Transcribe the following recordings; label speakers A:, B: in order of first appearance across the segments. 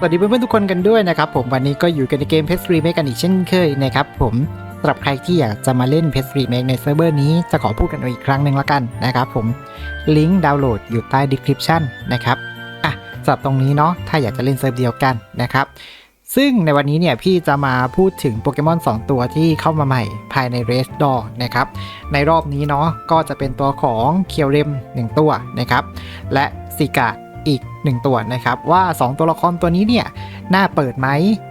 A: สวัสดีเพื่อนๆทุกคนกันด้วยนะครับผมวันนี้ก็อยู่กันในเกม p e s Remake กันอีกเช่นเคยนะครับผมสำหรับใครที่อยากจะมาเล่น p e s Remake ในเซิร์ฟเวอร์นี้จะขอพูดกันอีกครั้งหนึ่งละกันนะครับผมลิงก์ดาวน์โหลดอยู่ใต้ description นะครับอะสำหรับตรงนี้เนาะถ้าอยากจะเล่นเซิร์ฟเดียวกันนะครับซึ่งในวันนี้เนี่ยพี่จะมาพูดถึงโปเกมอน 2 ตัวที่เข้ามาใหม่ภายใน Race d o r นะครับในรอบนี้เนาะก็จะเป็นตัวของเคียวเรม 1 ตัวนะครับและซิกาอีก1 ตัวนะครับว่า 2 ตัวละครตัวนี้เนี่ยน่าเปิดไหม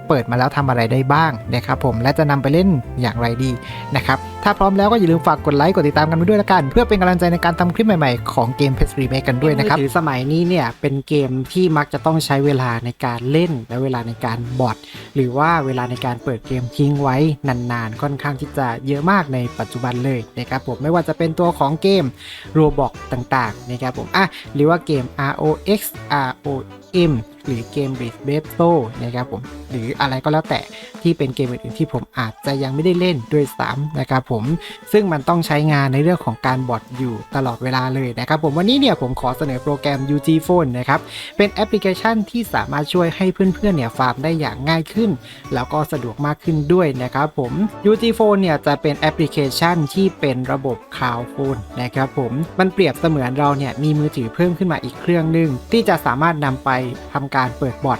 A: เปิดมาแล้วทำอะไรได้บ้างนะครับผมและจะนำไปเล่นอย่างไรดีนะครับถ้าพร้อมแล้วก็อย่าลืมฝากกดไลค์กดติดตามกันไปด้วยละกัน เพื่อเป็นกำลังใจในการทำคลิปใหม่ๆของเกม p e s r e m a k กันด้วยนะครับ
B: ถือสมัยนี้เนี่ยเป็นเกมที่มักจะต้องใช้เวลาในการเล่น และเวลาในการบอทหรือว่าเวลาในการเปิดเกมทิ้งไว้นานๆ ค่อนข้างที่จะเยอะมากในปัจจุบันเลยนะครับผมไม่ว่าจะเป็นตัวของเกม Roblox ต่างๆนะครับผมอะหรือว่าเกม ROX R O M หรือเกม b r i d b a t t l นะครับผมหรืออะไรก็แล้วแต่ที่เป็นเกมอื่นๆที่ผมอาจจะยังไม่ได้เล่นด้วยซ้ำนะครับผมซึ่งมันต้องใช้งานในเรื่องของการบอทอยู่ตลอดเวลาเลยนะครับผมวันนี้เนี่ยผมขอเสนอโปรแกรม UG Phone นะครับเป็นแอปพลิเคชันที่สามารถช่วยให้เพื่อนๆเนี่ยฟาร์มได้อย่างง่ายขึ้น แล้วก็สะดวกมากขึ้นด้วยนะครับผม UG Phone เนี่ยจะเป็นแอปพลิเคชันที่เป็นระบบคลาวด์โฟนนะครับผมมันเปรียบเสมือนเราเนี่ยมีมือถือเพิ่มขึ้นมาอีกเครื่องหนึ่งที่จะสามารถนำไปทำการเปิดบอท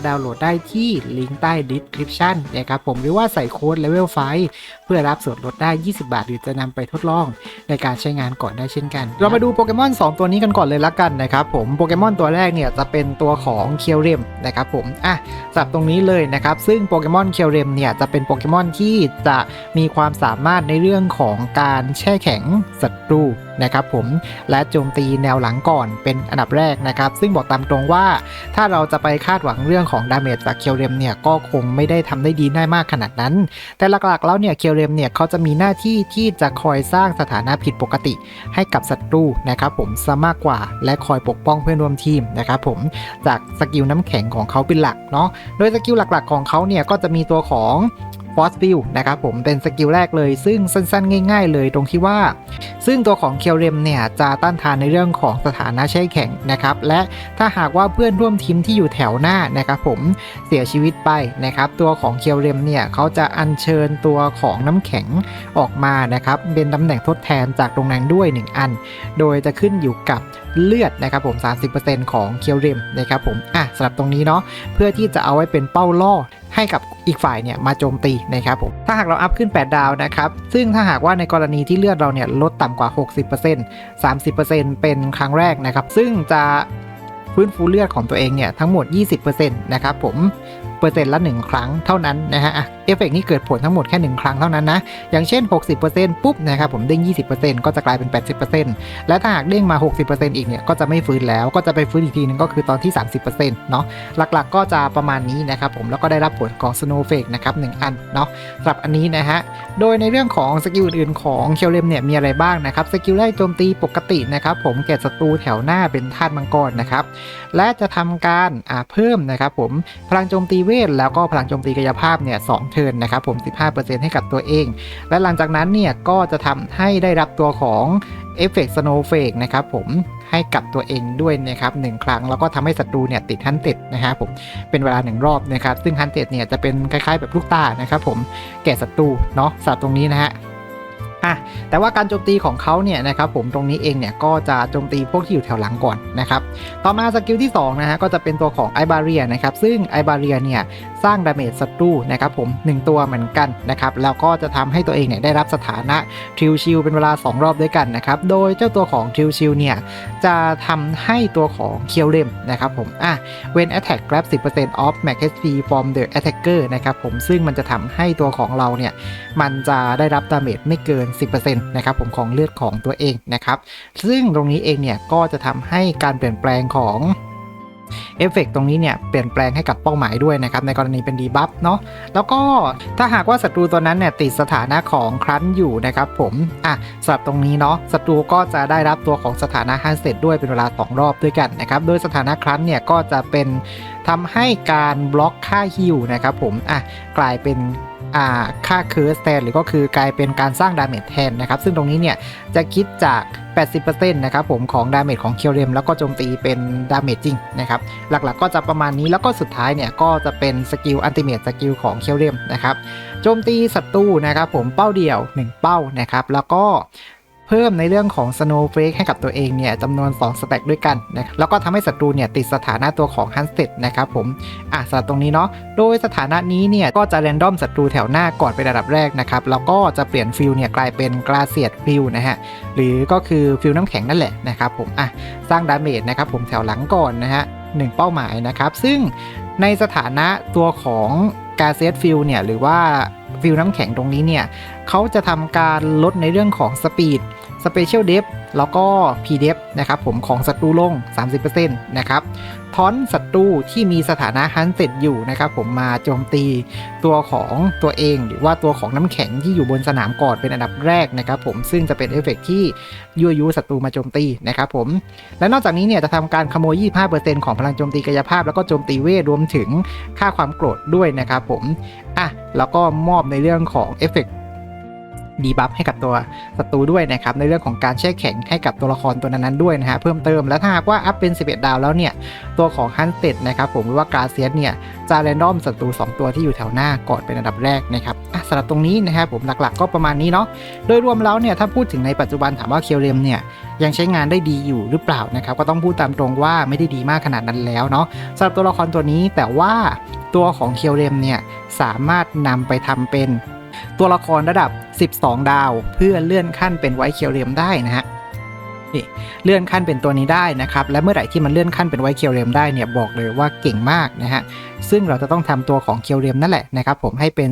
B: ดาวน์โหลดได้ที่ลิงก์ใต้ description นะครับผมหรือว่าใส่โค้ด level 5เพื่อรับส่วนลดได้ 20 บาท หรือจะนำไปทดลองในการใช้งานก่อนได้เช่นกัน
A: เรามาดูโปเกมอน 2 ตัวนี้กันก่อนเลยละกันนะครับผมโปเกมอนตัวแรกเนี่ยจะเป็นตัวของเคียวเรมนะครับผมอะสับตรงนี้เลยนะครับซึ่งโปเกมอนเคียวเรมเนี่ยจะเป็นโปเกมอนที่จะมีความสามารถในเรื่องของการแช่แข็งศัตรู นะครับผมและโจมตีแนวหลังก่อนเป็นอันดับแรกนะครับ ซึ่งบอกตามตรงว่า ถ้าเราจะไปคาดหวังเรื่องของดาเมจจากเคียวเรมเนี่ยก็คงไม่ได้ทำได้ดีได้มากขนาดนั้น แต่หลักๆแล้วเนี่ยเคียวเรมเนี่ยเขาจะมีหน้าที่ที่จะคอยสร้างสถานะผิดปกติ ให้กับศัตรูนะครับผมซะมากกว่า และคอยปกป้องเพื่อนร่วมทีมนะครับผมจากสกิลน้ำแข็งของเขาเป็นหลักเนาะโดยสกิลหลักๆของเขาเนี่ยก็จะมีตัวของ ฟอสฟิลนะครับผมเป็นสกิลแรกเลย ซึ่งสั้นๆ ง่าย ๆ เลยตรงที่ว่า ซึ่งตัวของเคียวเรมเนี่ยจะต้านทานในเรื่องของสถานะแช่แข็งนะครับ และถ้าหากว่าเพื่อนร่วมทีมที่อยู่แถวหน้านะครับผมเสียชีวิตไปนะครับ ตัวของเคียวเรมเนี่ยเขาจะอัญเชิญตัวของน้ำแข็งออกมานะครับเป็นตำแหน่งทดแทนจากตรงนั้นด้วย 1 อัน โดยจะขึ้นอยู่กับเลือดนะครับผม 30%ของเคียวเรมนะครับผมอะสำหรับตรงนี้เนาะเพื่อที่จะเอาไว้เป็นเป้าล่อ ให้กับอีกฝ่ายเนี่ยมาโจมตีนะครับผมถ้าหากเราอัพขึ้น 8 ดาวนะครับ ซึ่งถ้าหากว่าในกรณีที่เลือดเราเนี่ยลดต่ำกว่า 60% 30%เป็นครั้งแรกนะครับ ซึ่งจะฟื้นฟูเลือดของตัวเองเนี่ยทั้งหมด 20%นะครับผม เปอร์เซ็นต์ละ 1 ครั้งเท่านั้นนะฮะเอฟเฟกนี้เกิดผลทั้งหมดแค่ 1 ครั้งเท่านั้นนะ อย่างเช่น 60%ปุ๊บนะครับผมเด้ง 20%ก็จะกลายเป็น 80%และถ้าหากเด้งมา 60%อีกเนี่ยก็จะไม่ฟื้นแล้วก็จะไปฟื้นอีกทีนึงก็คือตอนที่ 30%เนาะหลักๆ ก็จะประมาณนี้นะครับผมแล้วก็ได้รับผลของ Snowflake นะครับหอันเนาะสำหรับอันนี้นะฮะโดยในเรื่องของสกิลอื่นๆของเคียวเลมเนี่ยมีอะไรบ้างนะครับสกิลแรกโจมตีปกตินะครับผมแก่ศัตรูแถวหน้าเป็นธาตุมังกรนะครับ และจะทำการเพิ่มนะครับผมพลังโจมตีเวท แล้วก็พลังโจมตีกายภาพเนี่ยสองเทินนะครับผม 15%ให้กับตัวเอง และหลังจากนั้นเนี่ยก็จะทำให้ได้รับตัวของเอฟเฟกต์สโนว์เฟกนะครับผมให้กับตัวเองด้วยนะครับหนึ่งครั้ง แล้วก็ทำให้ศัตรูเนี่ยติดฮันเต็ดนะครับผมเป็นเวลาหนึ่งรอบนะครับซึ่งฮันเต็ดเนี่ยจะเป็นคล้ายๆแบบลูกตานะครับผมแก่ศัตรูเนาะสัตว์ตรงนี้นะฮะ อะแต่ว่าการโจมตีของเขาเนี่ยนะครับผมตรงนี้เองเนี่ยก็จะโจมตีพวกที่อยู่แถวหลังก่อนนะครับต่อมาสกิลที่2นะฮะก็จะเป็นตัวของไอบาเรียนะครับซึ่งไอบาเรียเนี่ยสร้างดาเมจศัตรูนะครับผม 1 ตัวเหมือนกันนะครับแล้วก็จะทำให้ตัวเองเนี่ยได้รับสถานะทิวชิลเป็นเวลา 2 รอบด้วยกันนะครับโดยเจ้าตัวของทิวชิลเนี่ยจะทำให้ตัวของเคียวเรมนะครับผมอะ when attack grab 10% off max HP from the attacker นะครับผมซึ่งมันจะทำให้ตัวของเราเนี่ยมันจะได้รับดาเมจไม่เกิน10%นะครับผมของเลือดของตัวเองนะครับ ซึ่งตรงนี้เองเนี่ยก็จะทำให้การเปลี่ยนแปลงของเอฟเฟกตรงนี้เนี่ยเปลี่ยนแปลงให้กับเป้าหมายด้วยนะครับ ในกรณีเป็นดีบัฟเนาะแล้วก็ถ้าหากว่าศัตรูตัวนั้นเนี่ยติดสถานะของครั้นอยู่นะครับผมอะสำหรับตรงนี้เนาะศัตรูก็จะได้รับตัวของสถานะฮันเซตด้วยเป็นเวลา 2 รอบด้วยกันนะครับ โดยสถานะครั้นเนี่ยก็จะเป็นทำให้การบล็อกค่าฮิวนะครับผมอะกลายเป็น ค่าเคิร์สแทนหรือก็คือกลายเป็นการสร้างดาเมจแทนนะครับ ซึ่งตรงนี้เนี่ยจะคิดจาก 80%นะครับผมของดาเมจของเคียวเรมแล้วก็โจมตีเป็นดาเมจจริงนะครับ หลักๆก็จะประมาณนี้แล้วก็สุดท้ายเนี่ยก็จะเป็นสกิลอันติเมตสกิลของเคียวเรมนะครับ โจมตีศัตรูนะครับผมเป้าเดียว 1 เป้านะครับ แล้วก็ พิ่มในเรื่องของ Snow Flake ให้กับตัวเองเนี่ยจำนวน 2 สแต็กด้วยกันนะแล้วก็ทำให้ศัตรูเนี่ยติดสถานะตัวของ h u n t e d นะครับผมอะสำหรับตรงนี้เนาะโดยสถานะนี้เนี่ยก็จะ r รนดอมศัตรูแถวหน้าก่อนเป็นระดับแรกนะครับแล้วก็จะเปลี่ยนฟิลเนี่ยกลายเป็นกราเซียดฟิลนะฮะหรือก็คือฟิลน้ำแข็งนั่นแหละนะครับผมอะสร้างดาเมจนะครับผมแถวหลังก่อนนะฮะหนึ่งเป้าหมายนะครับซึ่งในสถานะตัวของกาเซตฟิลเนี่ยหรือว่าฟิลน้ำแข็งตรงนี้เนี่ยเขาจะทำการลดในเรื่องของสปีด สเปเชียลเดฟแล้วก็ p d e f นะครับผมของศัตรูลง 30%นะครับทอนศัตรูที่มีสถานะฮันเซ็ตอยู่นะครับผมมาโจมตีตัวของตัวเอง หรือว่าตัวของน้ำแข็งที่อยู่บนสนามก่อนเป็นอันดับแรกนะครับผมซึ่งจะเป็นเอฟเฟกต์ที่ยั่วยุศัตรูมาโจมตีนะครับผมและนอกจากนี้เนี่ยจะทำการขโมย 25%ของพลังโจมตีกายภาพ แล้วก็โจมตีเวทรวมถึงค่าความโกรธด้วยนะครับผมอะแล้วก็มอบในเรื่องของเอฟเฟกต์ ดีบัฟให้กับตัวศัตรูด้วยนะครับในเรื่องของการแช่แข็งให้กับตัวละครตัวนั้นๆด้วยนะฮะเพิ่มเติมแล้วถ้าหากว่าอัพเป็น 11 ดาวแล้วเนี่ยตัวของฮันเต็ดนะครับผมหรือว่ากราเซียสเนี่ยจะแรนดอมศัตรู 2 ตัวที่อยู่แถวหน้าก่อนเป็นอันดับแรกนะครับอะสำหรับตรงนี้นะครับผมหลักๆ ก็ประมาณนี้เนาะโดยรวมแล้วเนี่ยถ้าพูดถึงในปัจจุบันถามว่าเคียวเรมเนี่ยยังใช้งานได้ดีอยู่หรือเปล่านะครับก็ต้องพูดตามตรงว่าไม่ได้ดีมากขนาดนั้นแล้วเนาะสำหรับตัวละครตัวนี้แต่ว่าตัวของเคียวเรมเนี่ยสามารถนำไปทำเป็น ตัวละครระดับ 12 ดาว เพื่อเลื่อนขั้นเป็นไวท์เคียวเรมได้นะฮะนี่เลื่อนขั้นเป็นตัวนี้ได้นะครับ และเมื่อไหร่ที่มันเลื่อนขั้นเป็นไวท์เคียวเรมได้เนี่ยบอกเลยว่าเก่งมากนะฮะ ซึ่งเราจะต้องทำตัวของเคียวเรมนั่นแหละนะครับผมให้เป็น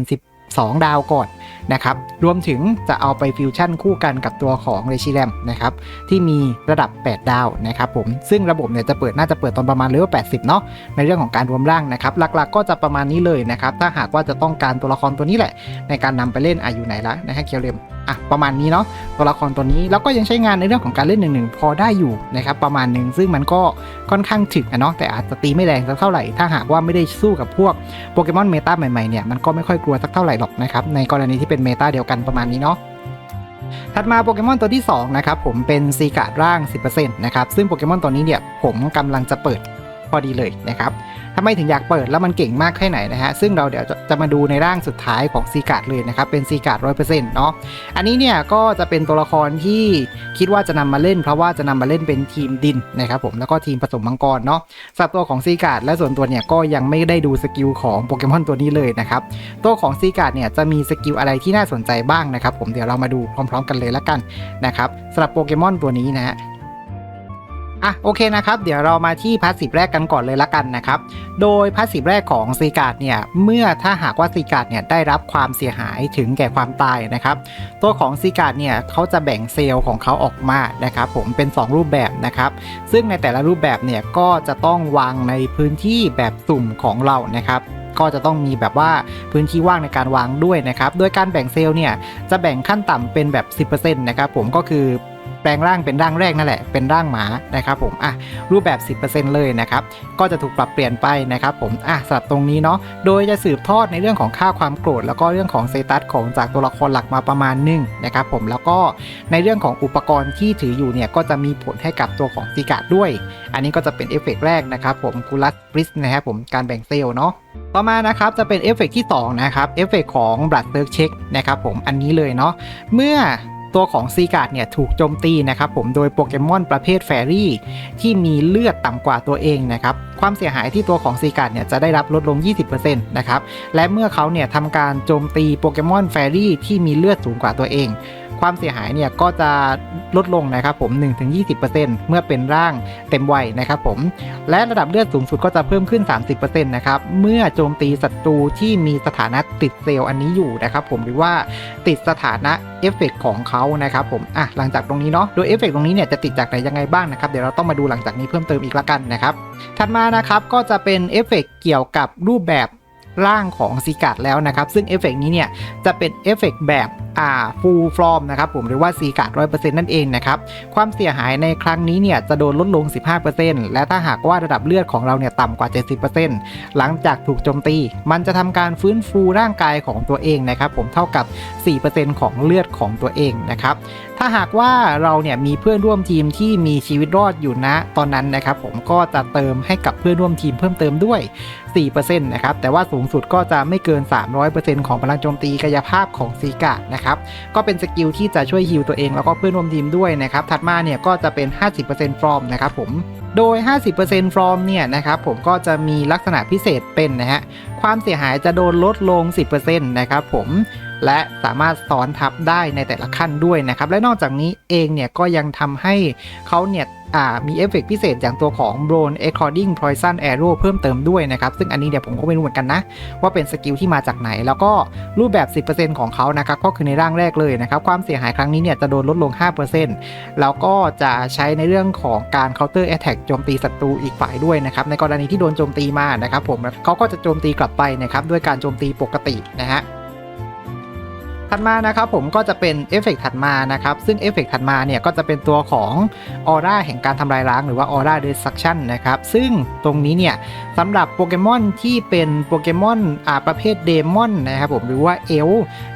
A: 2 ดาวก่อนนะครับ รวมถึงจะเอาไปฟิวชั่นคู่กันกับตัวของเรชิแรมนะครับ ที่มีระดับ 8 ดาวนะครับผม ซึ่งระบบเนี่ยจะเปิดน่าจะเปิดตอนประมาณเลเวล80 เนาะ ในเรื่องของการรวมร่างนะครับ หลักๆ ก็จะประมาณนี้เลยนะครับ ถ้าหากว่าจะต้องการตัวละครตัวนี้แหละ ในการนำไปเล่นอายุไหนละนะฮะเคียวเรม อะประมาณนี้เนาะตัวละครตัวนี้แล้วก็ยังใช้งานในเรื่องของการเล่นหนึ่งหนึ่งพอได้อยู่นะครับประมาณหนึ่งซึ่งมันก็ค่อนข้างถึกอะเนาะแต่อาจจะตีไม่แรงสักเท่าไหร่ถ้าหากว่าไม่ได้สู้กับพวกโปเกมอนเมตาใหม่ๆเนี่ยมันก็ไม่ค่อยกลัวสักเท่าไหร่หรอกนะครับในกรณีที่เป็นเมตาเดียวกันประมาณนี้เนาะถัดมาโปเกมอนตัวที่2นะครับผมเป็นซีการ์ดร่าง 10%นะครับซึ่งโปเกมอนตัวนี้เนี่ยผมกำลังจะเปิดพอดีเลยนะครับ ทำไมถึงอยากเปิดแล้วมันเก่งมากแค่ไหนนะฮะซึ่งเราเดี๋ยวจะจะมาดูในร่างสุดท้ายของซีการ์ดเลยนะครับเป็นซีการ์ดร้อยเปอร์เซ็นต์เนาะอันนี้เนี่ยก็จะเป็นตัวละครที่คิดว่าจะนำมาเล่น เพราะว่าจะนำมาเล่นเป็นทีมดินนะครับผมแล้วก็ทีมผสมมังกรเนาะสำหรับตัวของซีการ์ดและส่วนตัวเนี่ยก็ยังไม่ได้ดูสกิลของโปเกมอนตัวนี้เลยนะครับตัวของซีการ์ดเนี่ยจะมีสกิลอะไรที่น่าสนใจบ้างนะครับผมเดี๋ยวเรามาดูพร้อม ๆ กันเลยละกันนะครับสำหรับโปเกมอนตัวนี้นะฮะ อะโอเคนะครับ เดี๋ยวเรามาที่พาสซีฟแรกกันก่อนเลยละกันนะครับ โดยพาสซีฟแรกของซีการ์ดเนี่ยเมื่อถ้าหากว่าซีการ์ดเนี่ยได้รับความเสียหายถึงแก่ความตายนะครับ ตัวของซีการ์ดเนี่ยเขาจะแบ่งเซลล์ของเขาออกมานะครับ ผมเป็น 2 รูปแบบนะครับ ซึ่งในแต่ละรูปแบบเนี่ยก็จะต้องวางในพื้นที่แบบสุ่มของเรานะครับก็จะต้องมีแบบว่าพื้นที่ว่างในการวางด้วยนะครับ โดยการแบ่งเซลล์เนี่ยจะแบ่งขั้นต่ำเป็นแบบ 10%นะครับผมก็คือ แปลงร่างเป็นร่างแรกนั่นแหละเป็นร่างหมานะครับผมอะรูปแบบ 10%เลยนะครับก็จะถูกปรับเปลี่ยนไปนะครับผมอะสำหรับตรงนี้เนาะโดยจะสืบทอดในเรื่องของค่าความโกรธแล้วก็เรื่องของเซตัสของจากตัวละครหลักมาประมาณหนึงนะครับผมแล้วก็ในเรื่องของอุปกรณ์ที่ถืออยู่เนี่ยก็จะมีผลให้กับตัวของซีกาด้วย อันนี้ก็จะเป็นเอฟเฟกต์แรกนะครับผมคูลัสบริสนะครับผมการแบ่งเซลล์เนาะต่อมานะครับจะเป็นเอฟเฟกต์ที่2นะครับเอฟเฟกต์ของบลัดเซิร์กเช็คนะครับผมอันนี้เลยเนาะเมื่อ ตัวของซีการ์ดเนี่ยถูกโจมตีนะครับผมโดยโปเกมอนประเภทแฟรี่ที่มีเลือดต่ำกว่าตัวเองนะครับความเสียหายที่ตัวของซีการ์ดเนี่ยจะได้รับลดลง 20%นะครับและเมื่อเขาเนี่ยทำการโจมตีโปเกมอนแฟรี่ที่มีเลือดสูงกว่าตัวเอง ความเสียหายเนี่ยก็จะลดลงนะครับผม 1-20%เมื่อเป็นร่างเต็มวัยนะครับผม และระดับเลือดสูงสุดก็จะเพิ่มขึ้น 30%นะครับเมื่อโจมตีศัตรูที่มีสถานะติดเซลล์อันนี้อยู่นะครับผมหรือว่าติดสถานะเอฟเฟกของเขานะครับผมอะหลังจากตรงนี้เนาะโดยเอฟเฟกตรงนี้เนี่ยจะติดจากไหนยังไงบ้างนะครับเดี๋ยวเราต้องมาดูหลังจากนี้เพิ่มเติมอีกละกันนะครับถัดมานะครับก็จะเป็นเอฟเฟกเกี่ยวกับรูปแบบ ร่างของซีกัดแล้วนะครับ ซึ่งเอฟเฟกนี้เนี่ยจะเป็นเอฟเฟกแบบอ่าฟูลฟอร์มนะครับผมหรือว่าซีกัดร้อยเปอร์เซ็นต์นั่นเองนะครับ ความเสียหายในครั้งนี้เนี่ยจะโดนลดลง 15%และถ้าหากว่าระดับเลือดของเราเนี่ยต่ำกว่า 70%หลังจากถูกโจมตี มันจะทำการฟื้นฟูร่างกายของตัวเองนะครับผมเท่ากับ 4%ของเลือดของตัวเองนะครับถ้าหากว่าเราเนี่ยมีเพื่อนร่วมทีมที่มีชีวิตรอดอยู่นะตอนนั้นนะครับผมก็จะเติมให้กับเพื่อนร่วมทีมเพิ่มเติมด้วย 4%นะครับ แต่ว่าสูงสุดก็จะไม่เกิน 300%ของพลังโจมตีกายภาพของซีกาดนะครับ ก็เป็นสกิลที่จะช่วยฮิลตัวเองแล้วก็เพื่อนร่วมทีมด้วยนะครับ ถัดมาเนี่ยก็จะเป็น 50% from นะครับผมโดย 50% from เนี่ยนะครับผมก็จะมีลักษณะพิเศษเป็นนะฮะ ความเสียหายจะโดนลดลง 10%นะครับผม และสามารถซ้อนทับได้ในแต่ละขั้นด้วยนะครับ และนอกจากนี้เองเนี่ยก็ยังทำให้เขาเนี่ย มีเอฟเฟกต์พิเศษอย่างตัวของ b r o n e According Poison Arrow เพิ่มเติมด้วยนะครับ ซึ่งอันนี้เดี๋ยวผมก็ไม่รู้เหมือนกันนะ ว่าเป็นสกิลที่มาจากไหน แล้วก็รูปแบบ 10%ของเขานะครับ ก็คือในร่างแรกเลยนะครับ ความเสียหายครั้งนี้เนี่ยจะโดนลดลง 5%แล้วก็จะใช้ในเรื่องของการ counter attack โจมตีศัตรูอีกฝ่ายด้วยนะครับ ในกรณีที่โดนโจมตีมานะครับผมเขาก็จะโจมตีกลับไปนะครับด้วยการโจมตีปกตินะฮะ ถัดมานะครับผมก็จะเป็นเอฟเฟกต์ถัดมานะครับ ซึ่งเอฟเฟกต์ถัดมาเนี่ยก็จะเป็นตัวของออร่าแห่งการทำลายล้างหรือว่าออร่าเดสักชันนะครับ ซึ่งตรงนี้เนี่ยสำหรับโปเกมอนที่เป็นโปเกมอนอ่าประเภทเดมอนนะครับผมหรือว่าเอล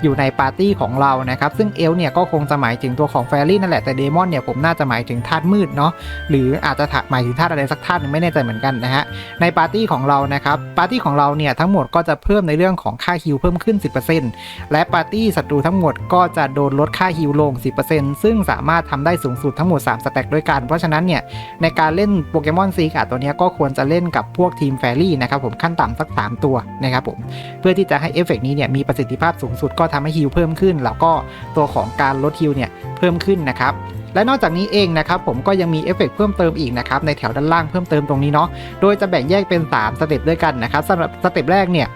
A: อยู่ในปาร์ตี้ของเรานะครับ ซึ่งเอลเนี่ยก็คงจะหมายถึงตัวของแฟรี่นั่นแหละแต่เดมอนเนี่ยผมน่าจะหมายถึงธาตุมืดเนาะหรืออาจจะหมายถึงธาตุอะไรสักธาตุหนึงไม่แน่ใจเหมือนกันนะฮะในปาร์ตี้ของเรานะครับปาร์ตี้ของเราเนี่ยทั้งหมดก็จะเพิ่มในเรื่องของค่าฮิลเพิ่มขึ้น 10%และปาร์ตี้ศัตรูทั้งหมดก็จะโดนลดค่าฮิลลง 10%ซึ่งสามารถทำได้สูงสุดทั้งหมด 3 สแต็กด้วยกัน เพราะฉะนั้นเนี่ยในการเล่นโปเกมอนซีกาตัวนี้ก็ควรจะเล่นกับพวกทีมแฟรี่นะครับผมขั้นต่ำสัก 3 ตัวนะครับผมเพื่อที่จะให้เอฟเฟกต์นี้เนี่ยมีประสิทธิภาพสูงสุดก็ทำให้ฮิลเพิ่มขึ้น แล้วก็ตัวของการลดฮิลเนี่ยเพิ่มขึ้นนะครับและนอกจากนี้เองนะครับผมก็ยังมีเอฟเฟกต์เพิ่มเติมอีกนะครับในแถวด้านล่างเพิ่มเติมตรงนี้เนาะโดยจะแบ่งแยกเป็น 3 สเต็ปด้วยกันนะครับสำหรับสเต็ปแรกเนี่ย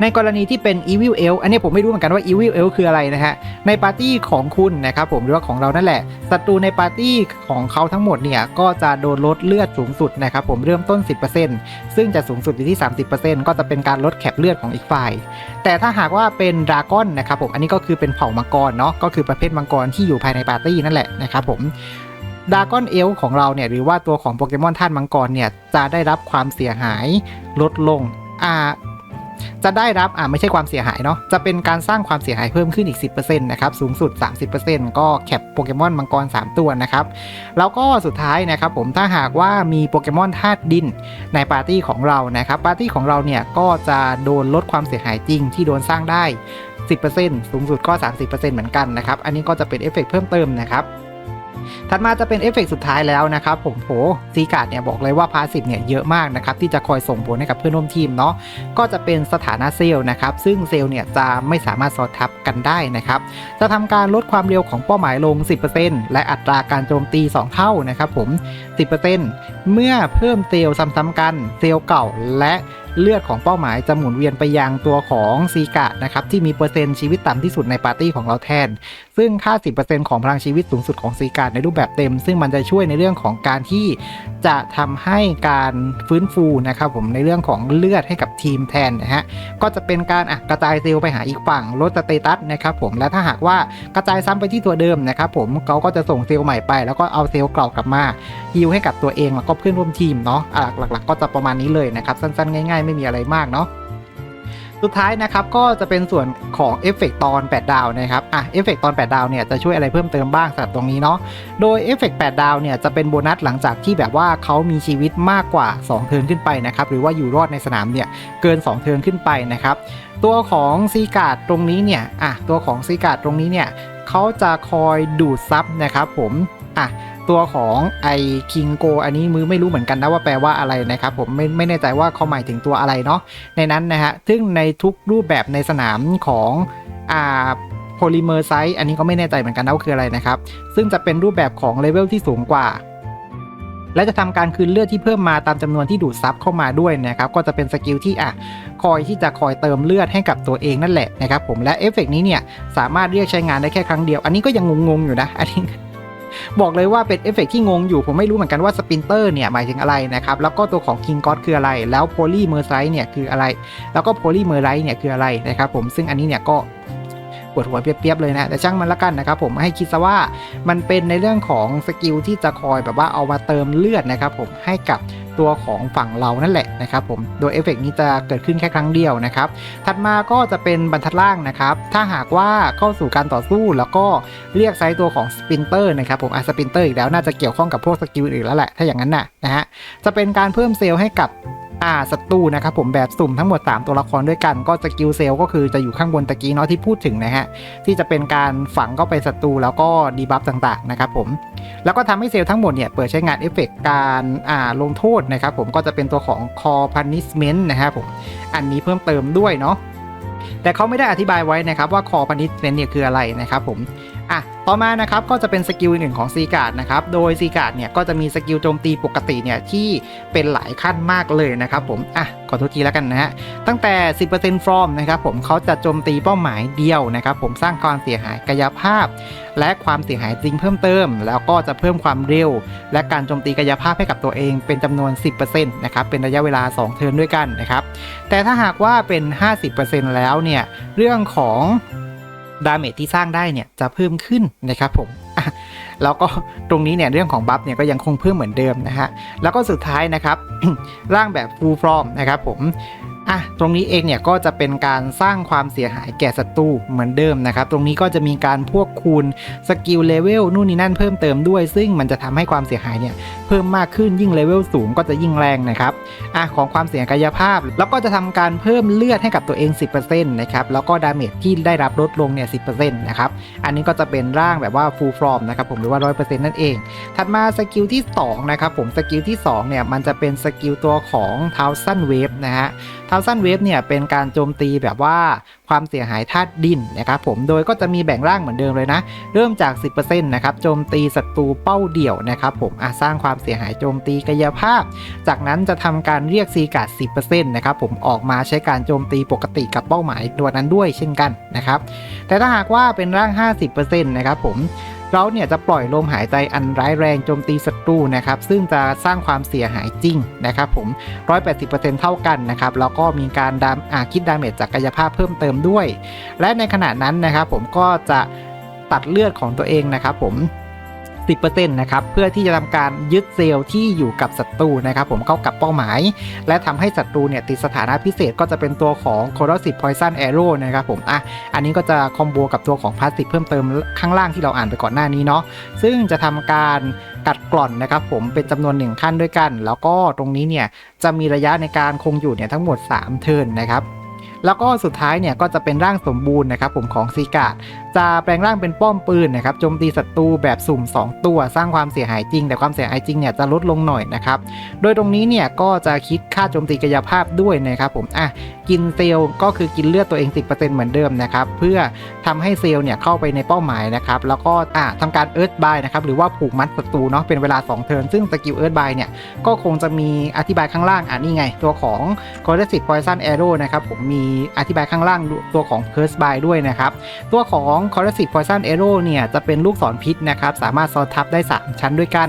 A: ในกรณีที่เป็น Evil Elf อันนี้ผมไม่รู้เหมือนกันว่า Evil Elf คืออะไรนะฮะ ในปาร์ตี้ของคุณนะครับผมหรือว่าของเรานั่นแหละ ศัตรูในปาร์ตี้ของเขาทั้งหมดเนี่ย ก็จะโดนลดเลือดสูงสุดนะครับผมเริ่มต้น 10%ซึ่งจะสูงสุดอยู่ที่ 30%ก็จะเป็นการลดแคปเลือดของอีกฝ่าย แต่ถ้าหากว่าเป็นดราก้อนนะครับผมอันนี้ก็คือเป็นเผ่ามังกรเนาะก็คือประเภทมังกรที่อยู่ภายในปาร์ตี้นั่นแหละนะครับผมดากอนเอลของเราเนี่ยหรือว่าตัวของโปเกมอนธาตุมังกรเนี่ยจะได้รับความเสียหายลดลงอ่า จะได้รับอ่าไม่ใช่ความเสียหายเนาะจะเป็นการสร้างความเสียหายเพิ่มขึ้นอีก 10%นะครับสูงสุด 30%ก็แคปโปเกมอนมังกร 3 ตัวนะครับแล้วก็สุดท้ายนะครับผมถ้าหากว่ามีโปเกมอนธาตุดินในปาร์ตี้ของเรานะครับปาร์ตี้ของเราเนี่ยก็จะโดนลดความเสียหายจริงที่โดนสร้างได้ 10%สูงสุดก็ 30%เหมือนกันนะครับอันนี้ก็จะเป็นเอฟเฟกต์เพิ่มเติมนะครับ ถัดมาจะเป็นเอฟเฟกต์สุดท้ายแล้วนะครับผมโหซีการ์ดเนี่ยบอกเลยว่าพาสิฟเนี่ยเยอะมากนะครับที่จะคอยส่งผลให้กับเพื่อนร่วมทีมเนาะก็จะเป็นสถานะเซลล์นะครับซึ่งเซลล์เนี่ยจะไม่สามารถสอดทับกันได้นะครับจะทำการลดความเร็วของเป้าหมายลง 10%และอัตราการโจมตี 2 เท่านะครับผม 10% เมื่อเพิ่มเซลล์ซ้ำๆกัน เซลล์เก่าและเลือดของเป้าหมายจะหมุนเวียนไปยังตัวของซีกะนะครับที่มีเปอร์เซ็นต์ชีวิตต่ำที่สุดในปาร์ตี้ของเราแทน ซึ่งค่า 10%ของพลังชีวิตสูงสุดของซีการ์ดในรูปแบบเต็ม ซึ่งมันจะช่วยในเรื่องของการที่จะทำให้การฟื้นฟูนะครับผมในเรื่องของเลือดให้กับทีมแทนนะฮะก็จะเป็นการอะกระจายเซลล์ไปหาอีกฝั่งลดสเตตัสนะครับผมและถ้าหากว่ากระจายซ้ำไปที่ตัวเดิมนะครับผมเขาก็จะส่งเซลล์ใหม่ไป แล้วก็เอาเซลล์เก่ากลับมาฮิลให้กับตัวเองแล้วก็เพื่อนร่วมทีมเนาะะหลักๆ ก็จะประมาณนี้เลยนะครับ สั้นๆ ง่าย ๆ ไม่มีอะไรมากเนาะสุดท้ายนะครับก็จะเป็นส่วนของเอฟเฟกตอน 8 ดาวนะครับอะเอฟเฟกตอน 8 ดาวเนี่ยจะช่วยอะไรเพิ่มเติมบ้างสำหรับตรงนี้เนาะโดยเอฟเฟก8ดาวเนี่ยจะเป็นโบนัสหลังจากที่แบบว่าเขามีชีวิตมากกว่า 2 เทิร์นขึ้นไปนะครับหรือว่าอยู่รอดในสนามเนี่ยเกิน 2 เทิร์นขึ้นไปนะครับตัวของซีการ์ดตรงนี้เนี่ยอะตัวของซีการ์ดตรงนี้เนี่ยเขาจะคอยดูดซับนะครับผมอะ ตัวของไอคิงโกอันนี้มือไม่รู้เหมือนกันนะว่าแปลว่าอะไรนะครับผมไม่ไม่แน่ใจว่าเขาหมายถึงตัวอะไรเนาะในนั้นนะฮะซึ่งในทุกรูปแบบในสนามของอ่าโพลิเมอร์ไซต์อันนี้ก็ไม่แน่ใจเหมือนกันนะว่าคืออะไรนะครับ ซึ่งจะเป็นรูปแบบของเลเวลที่สูงกว่าและจะทำการคืนเลือดที่เพิ่มมาตามจำนวนที่ดูดซับเข้ามาด้วยนะครับก็จะเป็นสกิลที่อะคอยที่จะคอยเติมเลือดให้กับตัวเองนั่นแหละนะครับผมและเอฟเฟกต์นี้เนี่ยสามารถเรียกใช้งานได้แค่ครั้งเดียว อันนี้ก็ยังงงๆอยู่นะอันนี้ บอกเลยว่าเป็นเอฟเฟกต์ที่งงอยู่ผมไม่รู้เหมือนกันว่าสปินเตอร์เนี่ยหมายถึงอะไรนะครับ แล้วก็ตัวของคิงก็อดคืออะไร แล้วโพลีเมอร์ไซเนี่ยคืออะไร แล้วก็โพลีเมอร์ไรเนี่ยคืออะไรนะครับผมซึ่งอันนี้เนี่ยก็ปวดหัวเปียบๆเลยนะ แต่ช่างมันละกันนะครับผมให้คิดซะว่ามันเป็นในเรื่องของสกิลที่จะคอยแบบว่าเอามาเติมเลือดนะครับผมให้กับ ตัวของฝั่งเรานั่นแหละนะครับผมโดยเอฟเฟกต์นี้จะเกิดขึ้นแค่ครั้งเดียวนะครับถัดมาก็จะเป็นบรรทัดล่างนะครับ ถ้าหากว่าเข้าสู่การต่อสู้แล้วก็เรียกไซต์ตัวของสปินเตอร์นะครับผมอะสปินเตอร์อีกแล้วน่าจะเกี่ยวข้องกับพวกสกิลอื่นแล้วแหละถ้าอย่างนั้นน่ะนะฮะจะเป็นการเพิ่มเซลล์ให้กับ อ่าศัตรูนะครับผมแบบสุ่มทั้งหมด 3 ตัวละครด้วยกันก็สกิลเซลก็คือจะอยู่ข้างบนตะกี้เนาะที่พูดถึงนะฮะที่จะเป็นการฝังเข้าไปศัตรูแล้วก็ดีบัฟต่างๆนะครับผมแล้วก็ทำให้เซลทั้งหมดเนี่ยเปิดใช้งานเอฟเฟกต์การอ่าลงโทษนะครับผมก็จะเป็นตัวของ core punishment นะครับผมอันนี้เพิ่มเติมด้วยเนาะแต่เขาไม่ได้อธิบายไว้นะครับว่าคอพันิชเมนต์เนี่ยคืออะไรนะครับผม อะต่อมานะครับก็จะเป็นสกิลหนึ่งของซีการ์ดนะครับโดยซีการ์ดเนี่ยก็จะมีสกิลโจมตีปกติเนี่ยที่เป็นหลายขั้นมากเลยนะครับผมอะขอโทษทีแล้วกันนะฮะตั้งแต่ 10% from นะครับผมเขาจะโจมตีเป้าหมายเดียวนะครับผมสร้างความเสียหายกายภาพ และความเสียหายจริงเพิ่มเติม แล้วก็จะเพิ่มความเร็ว และการโจมตีกายภาพให้กับตัวเองเป็นจำนวน 10%นะครับเป็นระยะเวลา 2 เทิร์นด้วยกันนะครับแต่ถ้าหากว่าเป็น 50%แล้วเนี่ยเรื่องของ ดาเมจที่สร้างได้เนี่ยจะเพิ่มขึ้นนะครับผมแล้วก็ตรงนี้เนี่ยเรื่องของบัฟเนี่ยก็ยังคงเพิ่มเหมือนเดิมนะฮะแล้วก็สุดท้ายนะครับร่างแบบ full form นะครับผม อะตรงนี้เองเนี่ยก็จะเป็นการสร้างความเสียหายแก่ศัตรูเหมือนเดิมนะครับ ตรงนี้ก็จะมีการพวกคูณสกิลเลเวลนู่นนี่นั่นเพิ่มเติมด้วย ซึ่งมันจะทำให้ความเสียหายเนี่ยเพิ่มมากขึ้นยิ่งเลเวลสูงก็จะยิ่งแรงนะครับอะของความเสี่ยงกายภาพ แล้วก็จะทำการเพิ่มเลือดให้กับตัวเอง 10%นะครับแล้วก็ดาเมจที่ได้รับลดลงเนี่ย10%นะครับอันนี้ก็จะเป็นร่างแบบว่า full form นะครับผมหรือว่า 100%นั่นเอง ถัดมาสกิลที่2นะครับผมสกิลที่2เนี่ยมันจะเป็นสกิลตัวของ Thousand Wave นะฮะ Thousand Wave เนี่ยเป็นการโจมตีแบบว่าความเสียหายธาตุดินนะครับผมโดยก็จะมีแบ่งร่างเหมือนเดิมเลยนะ เริ่มจาก 10%นะครับโจมตีศัตรูเป้าเดี่ยวนะครับผมอะสร้างความเสียหายโจมตีกายภาพ จากนั้นจะทำการเรียกซีการ์ด10%นะครับผมออกมาใช้การโจมตีปกติกับเป้าหมายตัวนั้นด้วยเช่นกันนะครับแต่ถ้าหากว่าเป็นร่าง 50%นะครับผม เราเนี่ยจะปล่อยลมหายใจอันร้ายแรงโจมตีศัตรูนะครับซึ่งจะสร้างความเสียหายจริงนะครับผม 180%เท่ากันนะครับแล้วก็มีการดามอาคิดดาเมจจากกายภาพเพิ่มเติมด้วย และในขณะนั้นนะครับผมก็จะตัดเลือดของตัวเองนะครับผม 10%นะครับเพื่อที่จะทำการยึดเซลล์ที่อยู่กับศัตรูนะครับผมเข้ากับเป้าหมาย และทำให้ศัตรูเนี่ยติดสถานะพิเศษก็จะเป็นตัวของ corrosive poison arrow นะครับผมอะอันนี้ก็จะคอมโบกับตัวของพลาสติกเพิ่มเติมข้างล่างที่เราอ่านไปก่อนหน้านี้เนาะซึ่งจะทำการกัดกร่อนนะครับผมเป็นจำนวนหนึ่งขั้นด้วยกัน แล้วก็ตรงนี้เนี่ยจะมีระยะในการคงอยู่เนี่ยทั้งหมด 3 เทิร์นนะครับแล้วก็สุดท้ายเนี่ยก็จะเป็นร่างสมบูรณ์นะครับผมของซีกาด จะแปลงร่างเป็นป้อมปืนนะครับโจมตีศัตรูแบบสุ่ม 2 ตัว สร้างความเสียหายจริง แต่ความเสียหายจริงเนี่ยจะลดลงหน่อยนะครับโดยตรงนี้เนี่ยก็จะคิดค่าโจมตีกายภาพด้วยนะครับผมอะกินเซลล์ก็คือกินเลือดตัวเอง 10%เหมือนเดิมนะครับเพื่อทำให้เซลล์เนี่ยเข้าไปในเป้าหมายนะครับแล้วก็อะทำการเอิร์ธบายนะครับหรือว่าผูกมัดศัตรูเนาะเป็นเวลา 2 เทิร์นซึ่งสกิลเอิร์ธบายเนี่ยก็คงจะมีอธิบายข้างล่างอะนี่ไง ตัวของ c o r r o s i v e Poison Arrow นะครับผมมีอธิบายข้างล่างตัวของ Curse by ด้วยนะครับตัวของ c o r r o s i v e Poison Arrow เนี่ยจะเป็นลูกศรพิษนะครับสามารถซ้อนทับได้ 3 ชั้นด้วยกัน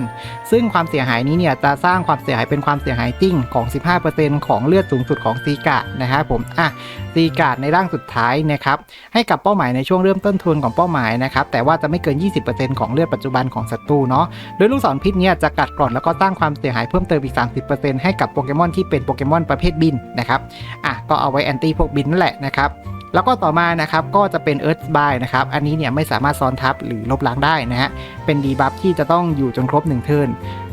A: ซึ่งความเสียหายนี้เนี่ยจะสร้างความเสียหายเป็นความเสียหายจริงของ 15%ของเลือดสูงสุดของซีกานะครับผมอะซีกาในร่างสุดท้ายนะครับให้กับเป้าหมายในช่วงเริ่มต้นทุนของเป้าหมายนะครับแต่ว่าจะไม่เกิน 20%ของเลือดปัจจุบันของศัตรูเนาะโดยลูกศรพิษเนี่ยจะกัดกร่อนแล้วก็สร้างความเสียหายเพิ่มเติมอีก 30%ให้กับโปเกมอนที่เป็นโปเกมอนประเภทบินนะครับอะก็เอาไว้แอนตี้พวกบินนั่นแหละนะครับ แล้วก็ต่อมานะครับก็จะเป็น Earth by นะครับ อันนี้เนี่ยไม่สามารถซ้อนทับหรือลบล้างได้นะฮะ เป็นดีบัฟที่จะต้องอยู่จนครบ1เทิร์น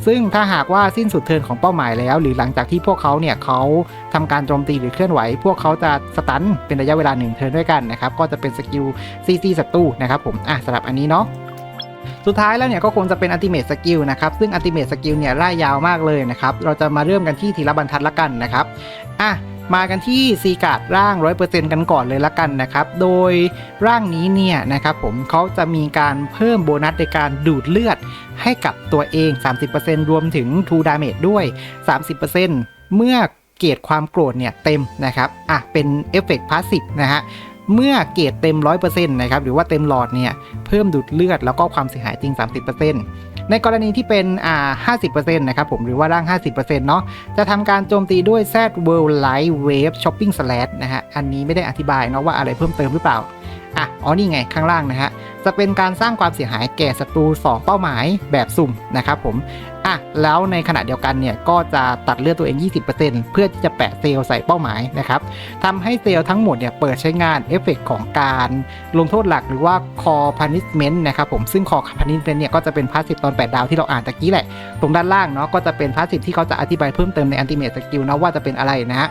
A: ซึ่งถ้าหากว่าสิ้นสุดเทิร์นของเป้าหมายแล้ว หรือหลังจากที่พวกเขาเนี่ยเขาทำการโจมตีหรือเคลื่อนไหว พวกเขาจะสตันเป็นระยะเวลา1เทิร์นด้วยกันนะครับ ก็จะเป็นสกิลซีซีศัตรูนะครับผม อะสำหรับอันนี้เนาะสุดท้ายแล้วเนี่ยก็คงจะเป็นอัลติเม e สกิลนะครับ ซึ่งอัลติเม e สกิลเนี่ยร่ายยาวมากเลยนะครับ เราจะมาเริ่มกันที่ทีละบรรทัดละกันนะครับ อะ มากันที่ซีการ์ดร่าง 100%กันก่อนเลยละกันนะครับ โดยร่างนี้เนี่ยนะครับผมเขาจะมีการเพิ่มโบนัสในการดูดเลือดให้กับตัวเอง 30%รวมถึง2 damage ด้วย 30%เมื่อเกรดความโกรธเนี่ยเต็มนะครับ อะ เป็นเอฟเฟกต์พาสซีฟนะฮะ เมื่อเกรดเต็ม 100%นะครับ หรือว่าเต็มหลอดเนี่ย เพิ่มดูดเลือดแล้วก็ความเสียหายจริง 30% ในกรณีที่เป็นอ่า50%นะครับผมหรือว่าร่าง 50%เนาะจะทำการโจมตีด้วย Z World Light Wave Shopping Slash นะฮะอันนี้ไม่ได้อธิบายเนาะว่าอะไรเพิ่มเติมหรือเปล่า อะอ๋อนี่ไงข้างล่างนะฮะจะเป็นการสร้างความเสียหายแก่ศัตรู 2 เป้าหมายแบบสุ่มนะครับผมอะแล้วในขณะเดียวกันเนี่ยก็จะตัดเลือดตัวเอง 20%เพื่อที่จะแปะเซลล์ใส่เป้าหมายนะครับทำให้เซลล์ทั้งหมดเนี่ยเปิดใช้งานเอฟเฟกต์ของการลงโทษหลักหรือว่า Core Punishment นะครับผมซึ่ง Core Punishment เนี่ยก็จะเป็นพาสซีฟตอน 8 ดาวที่เราอ่านตะกี้แหละ ตรงด้านล่างเนาะก็จะเป็นพาสซีฟที่เขาจะอธิบายเพิ่มเติมใน Ultimate Skill นะว่าจะเป็นอะไรนะฮะ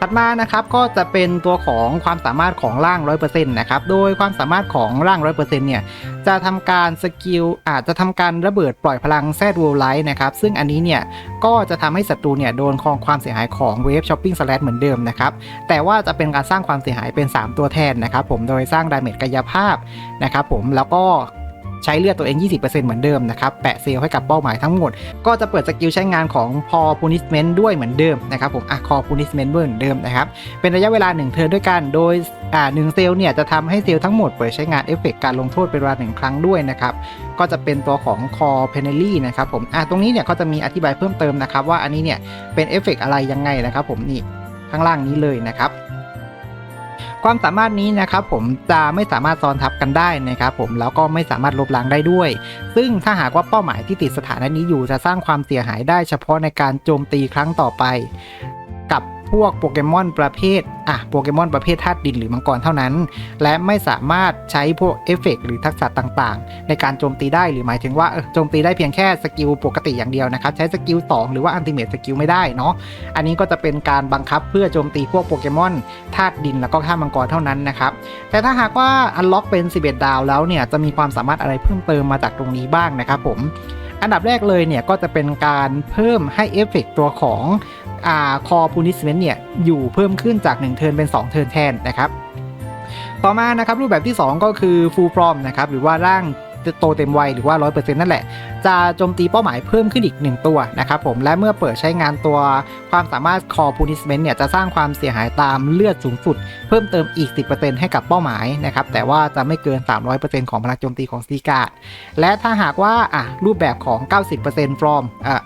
A: ถัดมานะครับก็จะเป็นตัวของความสามารถของร่าง 100%นะครับ โดยความสามารถของร่าง 100%เนี่ยจะทำการสกิลอาจจะทำการระเบิดปล่อยพลังแซดวลไลท์นะครับ ซึ่งอันนี้เนี่ยก็จะทำให้ศัตรูเนี่ยโดนคองความเสียหายของเวฟช้อปปิ้งสแลเหมือนเดิมนะครับ แต่ว่าจะเป็นการสร้างความเสียหายเป็น 3 ตัวแทนนะครับผม โดยสร้างดาเมจกายภาพนะครับผม แล้วก็ ใช้เลือดตัวเอง 20%เหมือนเดิมนะครับ แปะเซลล์ให้กับเป้าหมายทั้งหมด ก็จะเปิดสกิลใช้งานของพอ punishment ด้วยเหมือนเดิมนะครับผมอะ call punishment ด้วยเหมือนเดิมนะครับ เป็นระยะเวลา 1 เทิร์นด้วยกัน โดยอ่าหนึ่งเซลล์เนี่ยจะทำให้เซลล์ทั้งหมดเปิดใช้งานเอฟเฟกต์การลงโทษเป็นเวลาหนึ่งครั้งด้วยนะครับ ก็จะเป็นตัวของ core penalty นะครับผมอะตรงนี้เนี่ยเขาจะมีอธิบายเพิ่มเติมนะครับว่าอันนี้เนี่ยเป็นเอฟเฟกต์อะไรยังไงนะครับผมนี่ข้างล่างนี้เลยนะครับ ความสามารถนี้นะครับผมจะไม่สามารถซ้อนทับกันได้นะครับผมแล้วก็ไม่สามารถลบล้างได้ด้วย ซึ่งถ้าหากว่าเป้าหมายที่ติดสถานะนี้อยู่จะสร้างความเสียหายได้เฉพาะในการโจมตีครั้งต่อไป กับ พวกโปเกมอนประเภทอะโปเกมอนประเภทธาตุดินหรือมังกรเท่านั้น และไม่สามารถใช้พวกเอฟเฟกต์หรือทักษะต่างๆ ในการโจมตีได้หรือหมายถึงว่าโจมตีได้เพียงแค่สกิลปกติอย่างเดียวนะครับ ใช้สกิล2หรือว่าอันติเมทสกิลไม่ได้เนาะอันนี้ก็จะเป็นการบังคับเพื่อโจมตีพวกโปเกมอนธาตุดินแล้วก็ธาตุมังกรเท่านั้นนะครับแต่ถ้าหากว่าอันล็อกเป็น 11 ดาวแล้วเนี่ยจะมีความสามารถอะไรเพิ่มเติมมาจากตรงนี้บ้างนะครับผม อันดับแรกเลยเนี่ยก็จะเป็นการเพิ่มให้เอฟเฟกต์ตัวของอ่าคอพูนิสเมนเนี่ยอยู่เพิ่มขึ้นจาก 1 เทิร์นเป็น 2 เทิร์นแทนนะครับ ต่อมานะครับรูปแบบที่ 2 ก็คือฟูลฟลอมนะครับหรือว่าร่างโตเต็มวัยหรือว่า 100%นั่นแหละ จะโจมตีเป้าหมายเพิ่มขึ้นอีก 1 ตัวนะครับผมและเมื่อเปิดใช้งานตัวความสามารถ core punishment เนี่ยจะสร้างความเสียหายตามเลือดสูงสุด เพิ่มเติมอีก 10%ให้กับเป้าหมายนะครับแต่ว่าจะไม่เกิน 300%ของพลังโจมตีของซีการ์ดและถ้าหากว่าอะรูปแบบของ 90% from อะ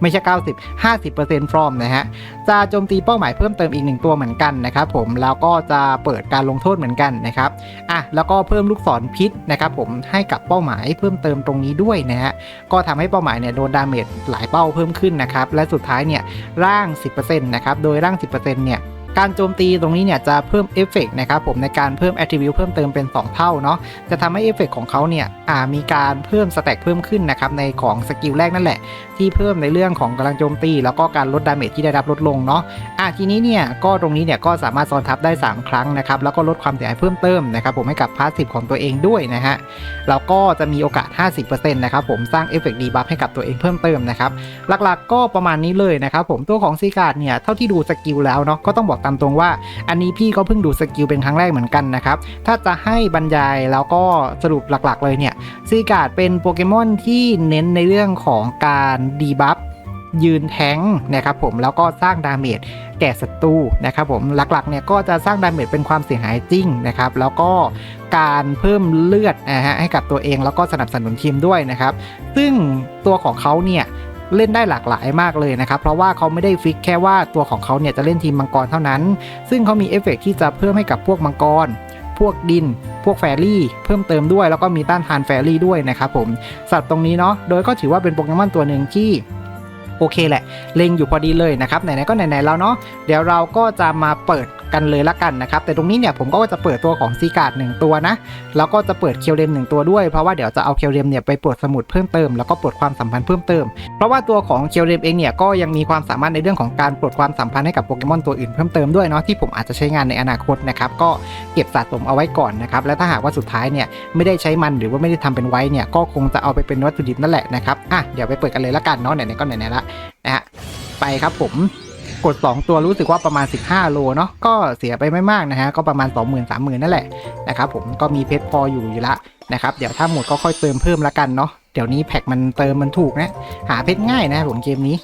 A: ไม่ใช่ 90 50% from นะฮะจะโจมตีเป้าหมายเพิ่มเติมอีกหนึ่งตัวเหมือนกันนะครับผมแล้วก็จะเปิดการลงโทษเหมือนกันนะครับอะแล้วก็เพิ่มลูกศรพิษนะครับผมให้กับเป้าหมายเพิ่มเติมตรงนี้ด้วยนะฮะก็ทำให้เป้าหมายเนี่ยโดนดาเมจหลายเป้าเพิ่มขึ้นนะครับและสุดท้ายเนี่ยร่าง 10%นะครับโดยร่าง 10%เนี่ย การโจมตีตรงนี้เนี่ยจะเพิ่มเอฟเฟกต์นะครับผมในการเพิ่ม attribute เพิ่มเติมเป็น 2 เท่าเนาะจะทำให้เอฟเฟกต์ของเขาเนี่ยมีการเพิ่มสแต็กเพิ่มขึ้นนะครับในของสกิลแรกนั่นแหละ ที่เพิ่มในเรื่องของกำลังโจมตี แล้วก็การลดดาเมจที่ได้รับลดลงเนาะอะทีนี้เนี่ยก็ตรงนี้เนี่ยก็สามารถซ้อนทับได้ 3 ครั้งนะครับแล้วก็ลดความเสียหายเพิ่มเติมนะครับผมให้กับพาสซีฟของตัวเองด้วยนะฮะแล้วก็จะมีโอกาส 50%นะครับผมสร้างเอฟเฟกต์ดีบัฟให้กับตัวเองเพิ่มเติมนะครับหลักๆก็ประมาณนี้เลยนะครับผมตัวของซีการ์ดเนี่ยเท่าที่ดูสกิลแล้วเนาะก็ต้องบอกตามตรงว่า อันนี้พี่ก็เพิ่งดูสกิลเป็นครั้งแรกเหมือนกันนะครับ ถ้าจะให้บรรยายแล้วก็สรุปหลักๆเลยเนี่ยซีการ์ดเป็นโปเกมอนที่เน้นในเรื่องของการดีบัฟยืนแทงนะครับผมแล้วก็สร้างดาเมจแก่ศัตรูนะครับผมหลักๆเนี่ยก็จะสร้างดาเมจเป็นความเสียหายจริงนะครับแล้วก็การเพิ่มเลือดนะฮะให้กับตัวเองแล้วก็สนับสนุนทีมด้วยนะครับ ซึ่งตัวของเขาเนี่ย เล่นได้หลากหลายมากเลยนะครับ เพราะว่าเขาไม่ได้ฟิกแค่ว่าตัวของเขาเนี่ยจะเล่นทีมมังกรเท่านั้น ซึ่งเขามีเอฟเฟกต์ที่จะเพิ่มให้กับพวกมังกร พวกดิน พวกแฟรี่ เพิ่มเติมด้วย แล้วก็มีต้านทานแฟรี่ด้วยนะครับผมสัตว์ตรงนี้เนาะโดยก็ถือว่าเป็นโปเกมอนตัวหนึ่งที่โอเคแหละ เล็งอยู่พอดีเลยนะครับ ไหนๆก็ไหนๆแล้วเนาะ เดี๋ยวเราก็จะมาเปิด กันเลยละกันนะครับ แต่ตรงนี้เนี่ยผมก็จะเปิดตัวของซีการ์ดหนึ่งตัวนะ แล้วก็จะเปิดเคียวเรมหนึ่งตัวด้วย เพราะว่าเดี๋ยวจะเอาเคียวเรมเนี่ยไปปลดสมุดเพิ่มเติม แล้วก็ปลดความสัมพันธ์เพิ่มเติม เพราะว่าตัวของเคียวเรมเองเนี่ยก็ยังมีความสามารถในเรื่องของการปลดความสัมพันธ์ให้กับโปเกมอนตัวอื่นเพิ่มเติมด้วยเนาะที่ผมอาจจะใช้งานในอนาคตนะครับก็เก็บสะสมเอาไว้ก่อนนะครับและถ้าหากว่าสุดท้ายเนี่ยไม่ได้ใช้มันหรือว่าไม่ได้ทำเป็นไว้เนี่ยก็คงจะเอาไปเป็นวัตถุดิบนั่นแหละนะครับอะเดี๋ยวไปเปิดกันเลยละกันเนาะไหนๆก็ไหนๆละนะฮะไปครับผม กด 2 ตัวรู้สึกว่าประมาณ 15 โลเนาะก็เสียไปไม่มากนะฮะก็ประมาณ 20,000 30,000นั่นแหละนะครับผมก็มีเพชรพออยู่อยู่ละนะครับเดี๋ยวถ้าหมดก็ค่อยเติมเพิ่มละกันเนาะเดี๋ยวนี้แพ็คมันเติมมันถูกนะหาเพชรง่ายนะผมเกมนี้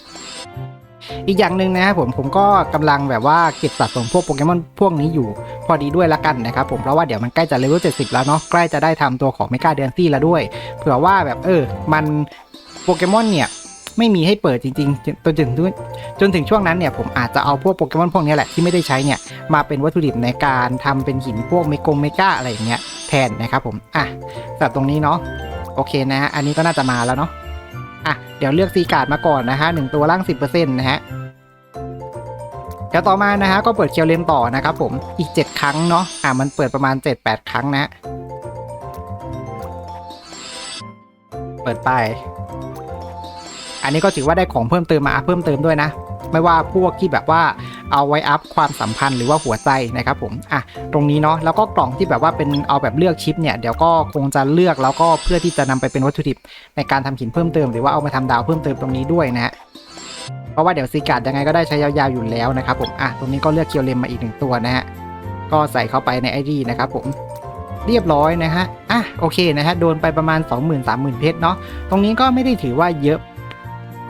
A: อีกอย่างหนึ่งนะครับผมผมก็กำลังแบบว่าเก็บสะสมพวกโปเกมอนพวกนี้อยู่พอดีด้วยละกันนะครับผมเพราะว่าเดี๋ยวมันใกล้จะเลเวล70 แล้วเนาะใกล้จะได้ทำตัวของเมกาเดนซี่แล้วด้วย เผื่อว่าแบบเออมันโปเกมอนเนี่ย ไม่มีให้เปิดจริงๆจนถึงจนถึงช่วงนั้นเนี่ยผมอาจจะเอาพวกโปเกมอนพวกนี้แหละที่ไม่ได้ใช้เนี่ยมาเป็นวัตถุดิบในการทำเป็นหินพวกเมกงเมก้าอะไรอย่างเงี้ยแทนนะครับผมอะสำหรับตรงนี้เนาะโอเคนะฮะอันนี้ก็น่าจะมาแล้วเนาะอะเดี๋ยวเลือกซีการ์ดมาก่อนนะฮะหนึ่งตัวล่าง 10%นะฮะเดี๋ยวต่อมานะฮะก็เปิดเคียวเลมต่อนะครับผมอีก 7 ครั้งเนาะอ่ามันเปิดประมาณ 7-8 ครั้งนะ เปิดไป อันนี้ก็ถือว่าได้ของเพิ่มเติมมาเพิ่มเติมด้วยนะ ไม่ว่าพวกที่แบบว่าเอาไว้อัพความสัมพันธ์หรือว่าหัวใจนะครับผมอะตรงนี้เนาะแล้วก็กล่องที่แบบว่าเป็นเอาแบบเลือกชิปเนี่ยเดี๋ยวก็คงจะเลือกแล้วก็เพื่อที่จะนำไปเป็นวัตถุดิบในการทำหินเพิ่มเติม หรือว่าเอามาทำดาวเพิ่มเติมตรงนี้ด้วยนะฮะเพราะว่าเดี๋ยวซีการ์ดยังไงก็ได้ใช้ยาวๆอยู่แล้วนะครับผมอะตรงนี้ก็เลือกเคียวเลมมาอีกหนึ่งตัวนะฮะก็ใส่เข้าไปในไอดีนะครับผมเรียบร้อยนะฮะอะโอเคนะฮะโดนไปประมาณ 20,000 30,000 เพชรเนาะตรงนี้ก็ไม่ได้ถือว่าเยอะ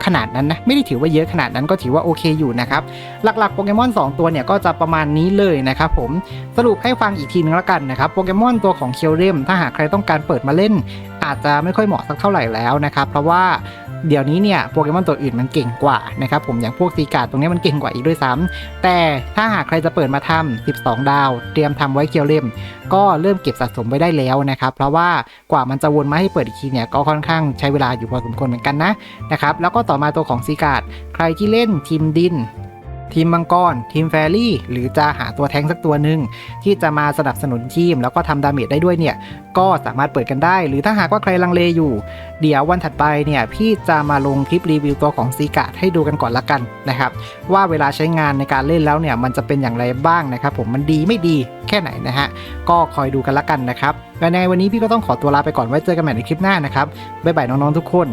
A: ขนาดนั้นนะไม่ได้ถือว่าเยอะขนาดนั้นก็ถือว่าโอเคอยู่นะครับหลักๆโปเกมอน2ตัวเนี่ยก็จะประมาณนี้เลยนะครับผมสรุปให้ฟังอีกทีนึงแล้วกันนะครับโปเกมอนตัวของเคียวเรมถ้าหากใครต้องการเปิดมาเล่น อาจจะไม่ค่อยเหมาะสักเท่าไหร่แล้วนะครับ เพราะว่าเดี๋ยวนี้เนี่ยโปเกมอนตัวอื่นมันเก่งกว่านะครับผมอย่างพวกซีการ์ดตรงนี้มันเก่งกว่าอีกด้วยซ้ำแต่ถ้าหากใครจะเปิดมาทำ12 ดาว เตรียมทำไว้เคียวเลมก็เริ่มเก็บสะสมไว้ได้แล้วนะครับ เพราะว่ากว่ามันจะวนมาให้เปิดอีกทีเนี่ยก็ค่อนข้างใช้เวลาอยู่พอสมควรเหมือนกันนะนะครับแล้วก็ต่อมาตัวของซีการ์ดใครที่เล่นทีมดิน ทีมมังกร ทีมแฟรี่ หรือจะหาตัวแทงสักตัวหนึ่งที่จะมาสนับสนุนทีม แล้วก็ทำดาเมจได้ด้วยเนี่ย ก็สามารถเปิดกันได้ หรือถ้าหากว่าใครลังเลอยู่ เดี๋ยววันถัดไปเนี่ย พี่จะมาลงคลิปรีวิวตัวของซีกาให้ดูกันก่อนละกันนะครับ ว่าเวลาใช้งานในการเล่นแล้วเนี่ย มันจะเป็นอย่างไรบ้างนะครับ ผมมันดีไม่ดีแค่ไหนนะฮะก็คอยดูกันละกันนะครับและในวันนี้พี่ก็ต้องขอตัวลาไปก่อนไว้เจอกันใหม่ในคลิปหน้านะครับบ๊ายบายน้องๆทุกคน